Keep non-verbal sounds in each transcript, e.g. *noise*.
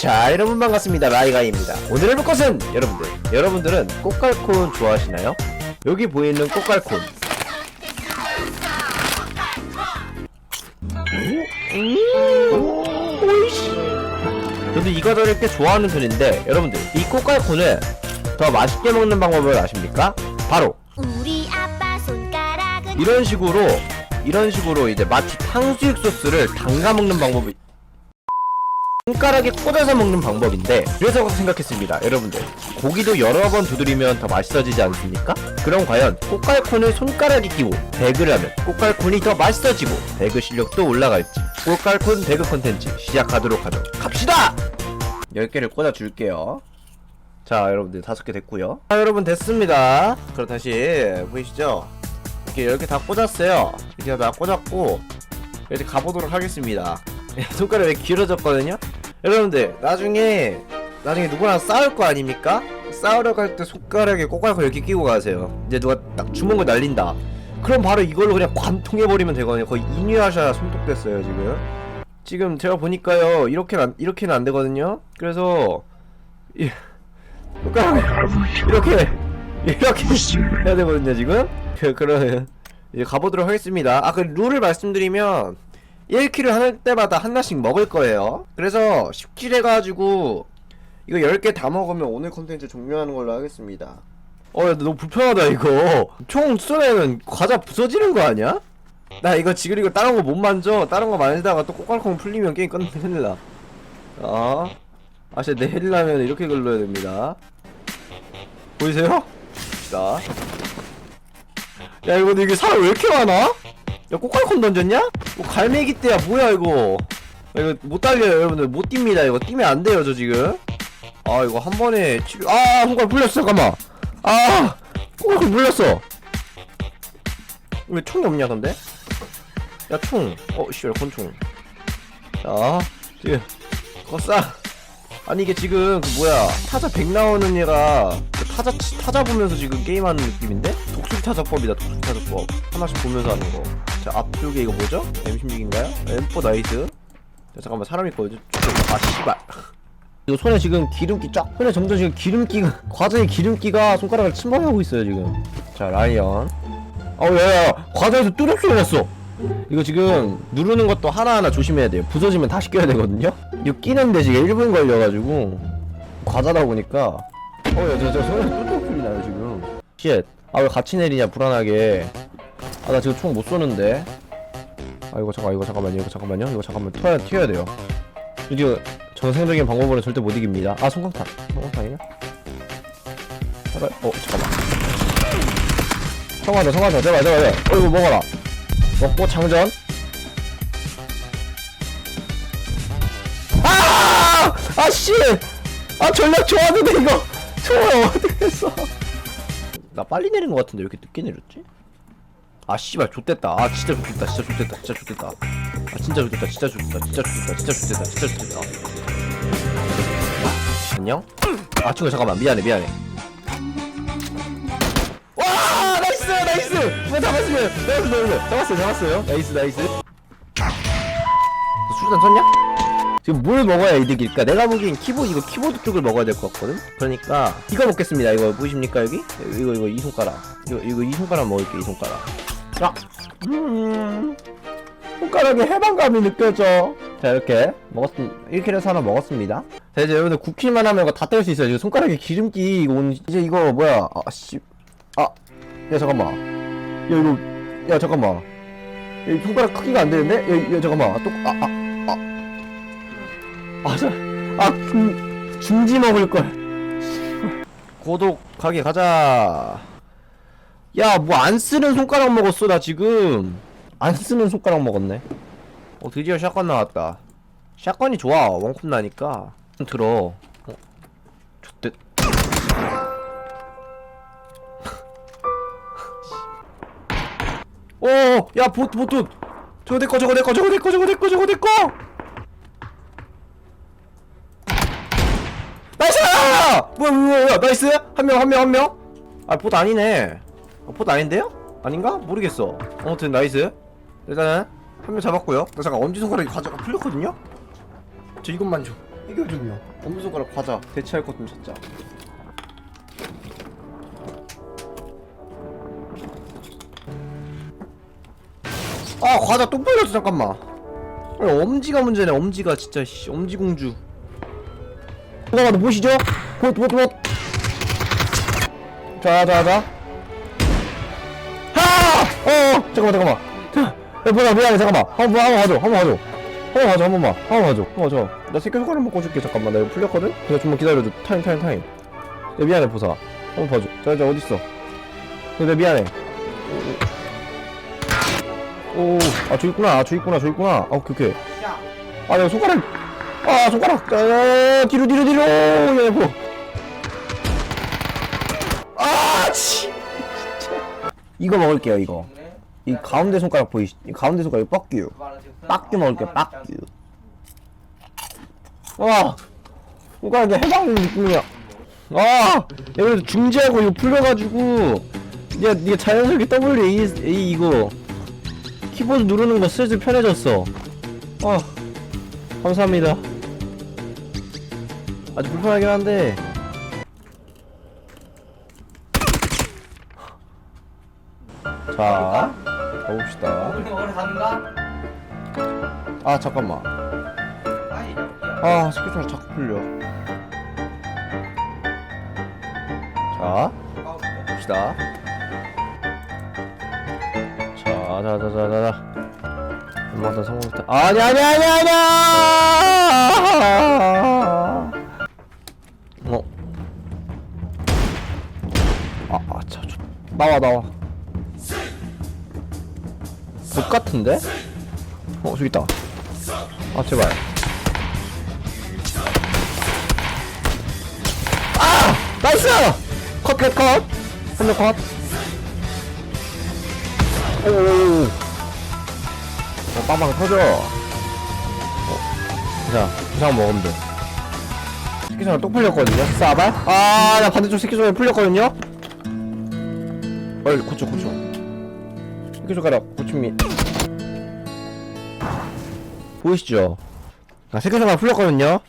자 여러분 반갑습니다. 라이가입니다. 오늘 해볼 것은 여러분들 여러분들은 꽃갈콘 좋아하시나요? 여기 보이는 꽃갈콘. 저도 이 과자를 꽤 좋아하는 편인데 여러분들 이 꽃갈콘을 더 맛있게 먹는 방법을 아십니까? 바로 우리 아빠 손가락은 이런 식으로 이런 식으로 이제 마치 탕수육 소스를 담가 먹는 방법이 손가락에 꽂아서 먹는 방법인데 그래서 생각했습니다 여러분들. 고기도 여러 번 두드리면 더 맛있어지지 않습니까? 그럼 과연 꽃갈콘을 손가락에 끼고 배그를 하면 꽃갈콘이 더 맛있어지고 배그 실력도 올라갈지 꽃갈콘 배그 컨텐츠 시작하도록 하죠. 갑시다! 10개를 꽂아줄게요. 자 여러분들 다섯 개 됐고요. 자 여러분 됐습니다. 그럼 다시 보이시죠? 이렇게 10개 다 꽂았어요. 이렇게 다 꽂았고 이제 가보도록 하겠습니다 손가락이 길어졌거든요? 여러분들 나중에 나중에 누구랑 싸울 거 아닙니까? 싸우러 갈 때 손가락에 꼬깔고 이렇게 끼고 가세요. 이제 누가 딱 주먹을 날린다. 그럼 바로 이걸로 그냥 관통해버리면 되거든요. 거의 이뉴아샤 손톱됐어요 지금. 지금 제가 보니까요 이렇게는 안, 이렇게는 안 되거든요. 그래서 이, 손가락을 이렇게 이렇게 해야 되거든요 지금? 그 그러면 이제 가보도록 하겠습니다. 아 그 룰을 말씀드리면 1킬을 할 때마다 하나씩 먹을 거예요 그래서 10킬 해가지고 이거 10개 다 먹으면 오늘 컨텐츠 종료하는 걸로 하겠습니다 어 야, 너무 불편하다 이거 총 쏘면 과자 부서지는 거 아니야? 나 이거 이거 다른 거 못 만져 다른 거 만지다가 또 꼬깔콩 풀리면 게임 끝 큰일 나 아, 아 진짜 내리려면 이렇게 걸러야 됩니다 보이세요? 자. 야 이거 이게 사람 왜 이렇게 많아? 야 꼬깔콘 던졌냐? 뭐 갈매기 떼야 뭐야 이거? 야, 이거 못 달려요 여러분들. 못 뜁니다 이거. 뛰면 안 돼요 저 지금. 아 이거 한 번에 치료 아 손가락 물렸어 잠깐만. 아 꼬깔콘 물렸어. 왜 총이 없냐 근데? 야총 어 씨발 권총. 자 지금 그거 싸. 아니 이게 지금 그 뭐야? 타자 100 나오는 얘가 그 타자 치- 타자 보면서 지금 게임하는 느낌인데? 독수리 타자법이다 독수리 타자법. 하나씩 보면서 하는 거 자 앞쪽에 이거 뭐죠? M16인가요? M4 나이스. 자 잠깐만 사람 있거든 아 씨발. 이거 손에 지금 기름기 쫙 손에 점점 지금 기름기가 *laughs* 과자의 기름기가 손가락을 침범하고 있어요 지금. 자 라이언. 어우 야야 과자에서 소리 났어. 이거 지금 누르는 것도 하나하나 조심해야 돼요. 부서지면 다시 껴야 되거든요? 이거 끼는데 지금 1분 걸려가지고 과자다 보니까. 어야 저저 손에 소리 나요 지금. 쉣아 왜 같이 내리냐 불안하게 아 나 지금 총 못 쏘는데. 아 이거 잠깐 이거 잠깐만요 이거 잠깐만요. 이거 잠깐만 튀어야 튀어야 돼요. 이거 정상적인 방법으로 절대 못 이깁니다. 아 성광탄. 성광탄이냐? 제발 어 잠깐만. 성광탄 성광탄. 제발 제발 제발. 어 이거 먹어라. 먹고 장전. 아! 아 씨! 아 전략 좋았는데 이거. 총알 어떻게 했어? 나 빨리 내린 것 같은데 왜 이렇게 늦게 내렸지? 아 씨발 좆됐다. 아 진짜 좆됐다. 진짜 좆됐다. 진짜 좆됐다. 아 진짜 좆됐다. 진짜 좆됐다. 진짜 좆됐다. 진짜 좆됐다. 진짜 좆됐다. 안녕? 아 친구 잠깐만. 미안해 미안해. 와 나이스! 나이스! 뭐 잡았어요. 나이스 나이스 잡았어요. 잡았어요. 나이스 나이스. 너 수류탄 썼냐? 지금 뭘 먹어야 이득일까? 내가 보기엔 키보드 이거 키보드 쪽을 먹어야 될 것 같거든. 그러니까 이거 먹겠습니다. 이거 보이십니까 여기? 이거 이거 이 손가락. 이거 이거 이 손가락 먹을게 이 손가락. 자, 음, 손가락에 해방감이 느껴져. 자 이렇게 먹었음 이렇게 해서 하나 먹었습니다. 자 이제 여러분들 굽기만 하면 이거 다뗄수 있어요. 지금 손가락에 기름기 이거 온 이제 이거 뭐야? 아 씨, 아, 야 잠깐만. 야 이거 야 잠깐만. 야, 이 손가락 크기가 안 되는데? 야, 야 잠깐만. 또 아, 아. 아, 저, 아, 중, 중지 먹을걸. 고독하게 가자. 야, 뭐 안 쓰는 손가락 먹었어, 나 지금. 안 쓰는 손가락 먹었네. 어, 드디어 샷건 나왔다. 샷건이 좋아, 원컵 나니까. 들어. 어, 좋대. 오, *laughs* 야, 보트, 보트. 저거 내 거, 저거 내 거, 저거 내 거, 저거 내 거, 저거 내 거. 나이스! 뭐야 나이스? 한 명 한 명 한명. 아 보트 아니네. 아, 보트 아닌데요? 아닌가? 모르겠어. 아무튼 나이스. 일단은 한 명 잡았고요. 나 잠깐 엄지손가락이 과자가 풀렸거든요? 저 이것만 줘 이겨주며 엄지손가락 과자 대체할 것 좀 찾자. 아 과자 또 빨렸어 잠깐만. 아니, 엄지가 문제네. 엄지가 진짜 씨 엄지공주. 잠깐만 보시죠 봇봇봇 자자자. 하! 어 잠깐만 잠깐만. 자, 야 뭐야 미안해 잠깐만. 한번 한번 봐줘 한번 봐줘. 한번 봐줘 한 번만. 한번 봐줘 한번 봐줘. 나 새끼 손가락 먹고 줄게 잠깐만. 나 이거 풀렸거든? 그냥 좀만 기다려줘. 타임 타임 타임. 야 미안해 보사. 한번 봐줘. 자자 어딨어? 야, 나 미안해. 오아 저기 있구나. 아 저기 있구나 저기 있구나. 아 오케이 오케이. 아 내가 손가락. 아 손가락. 아 뒤로 뒤로 뒤로. 야여 이거 먹을게요 이거. 이 가운데 손가락 보이시 이 가운데 손가락 뻑규. 빡규 먹을게요 빡규. 와 손가락에 해방 느낌이야. 아 여기서 중지하고 이거 풀려가지고 야 니가 자연스럽게 W A 이거. 키보드 누르는 거 슬슬 편해졌어. 아 감사합니다. 아주 불편하긴 한데 자 가봅시다. 오늘 오래 가는가? 아 잠깐만. 아니 야아 스케줄 자꾸 풀려. 자 봅시다. 자 자 자 자자 엄마 더 성공했다. 아니 아니 아니 아니 어. 아아자 나와 나와 못 같은데? 어 저기 있다. 아 제발. 아! 나이스! 컷 컷컷. 한명 컷. 오오오. 어, 빵빵 터져. 어. 자 부상 먹으면 돼. 새끼손가락 또 풀렸거든요. 싸발? 아나 반대쪽 새끼손가락 풀렸거든요? 얼 고쳐 고쳐 새끼손가락 고침이 보이시죠? 아 새끼손가락 풀렸거든요?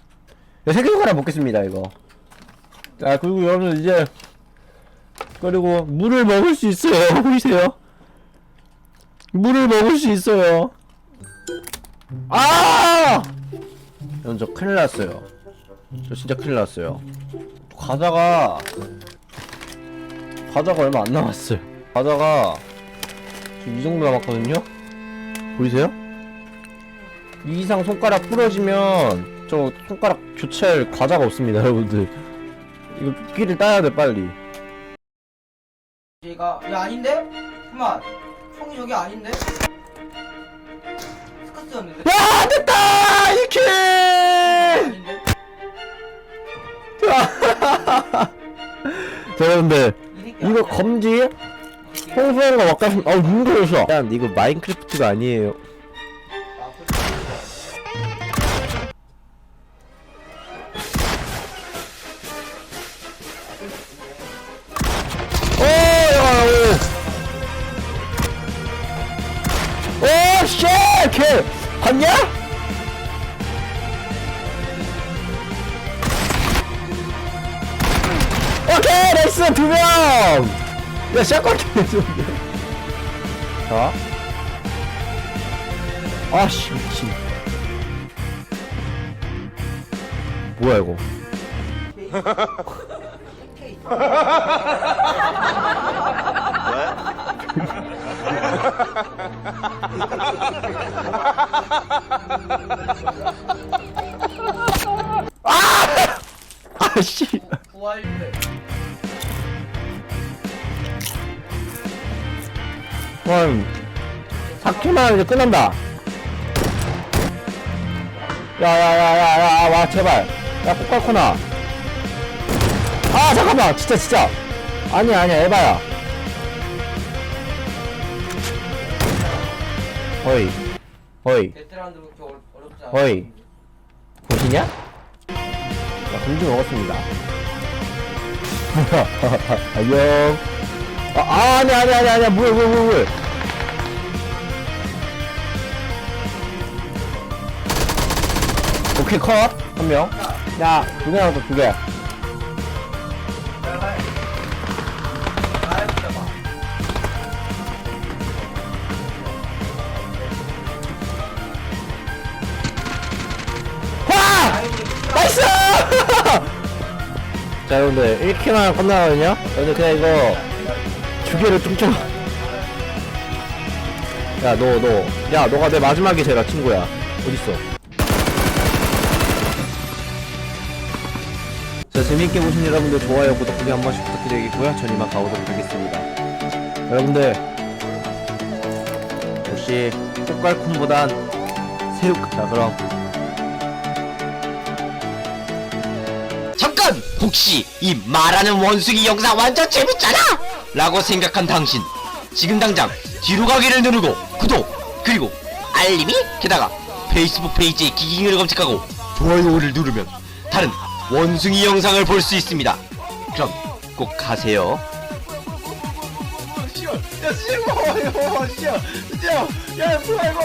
네, 새끼손가락 먹겠습니다 이거. 자 그리고 여러분 이제 그리고 물을 먹을 수 있어요. *laughs* 보이세요? 물을 먹을 수 있어요. 아! 여러분 저 큰일 났어요. 저 진짜 큰일 났어요. 과자가 과자가 얼마 안 남았어요. 과자가 지금 이 정도 남았거든요 보이세요? 이 이상 손가락 부러지면 저 손가락 교체할 과자가 없습니다 여러분들 이거 끼를 따야 돼 빨리 얘가 야 아닌데? 그만 총이 저기 아닌데? 스커스였는데? 야 됐다 아닌데? *laughs* 자 여러분들 이 새끼 이거 아니야? 검지 홍수하는 거 막가슴 아우 눈부셔 야 이거 마인크래프트가 아니에요 아. 오 야, 오. 오 쉣! 걔 봤냐? 오케이 나이스 두명 야 샷건 킬했는데 자. 아씨 미친. 뭐야 이거? 케이스. *laughs* 아씨 한 4킬만 이제 끝난다. 야야야야야 와 제발. 야 꽃갈코나. 아 잠깐만. 진짜 진짜. 아니야 아니야. 에바야. 어이. 어이. 어이. 보시냐? 야 금주 먹었습니다. *laughs* 안녕 아, 아 아니 아니 아니 아니야 뭐야 뭐야 뭐야 뭐야 오케이 컷 한명 야, 두개 나왔어, 두 개. 와! 나이스! *laughs* 자, 여러분들, 1킬만 끝나거든요? 여러분들, 그냥 이거, 두 개를 뚱쳐. 야, 너, 너. 야, 너가 내 마지막이 제라, 친구야. 어딨어? 자, 재밌게 보신 여러분들 좋아요, 구독, 구독 한 번씩 부탁드리겠고요. 전 이만 가보도록 하겠습니다. 여러분들, 역시, 꽃갈콘보단 새우, 자, 그럼. 혹시 이 말하는 원숭이 영상 완전 재밌잖아! 라고 생각한 당신 지금 당장 뒤로 가기를 누르고 구독 그리고 알림이 게다가 페이스북 페이지에 기기를 검색하고 좋아요를 누르면 다른 원숭이 영상을 볼 수 있습니다 그럼 꼭 가세요 야, 씨발, 야, 씨발, 야, 이거. 야, 뭐야, 이거.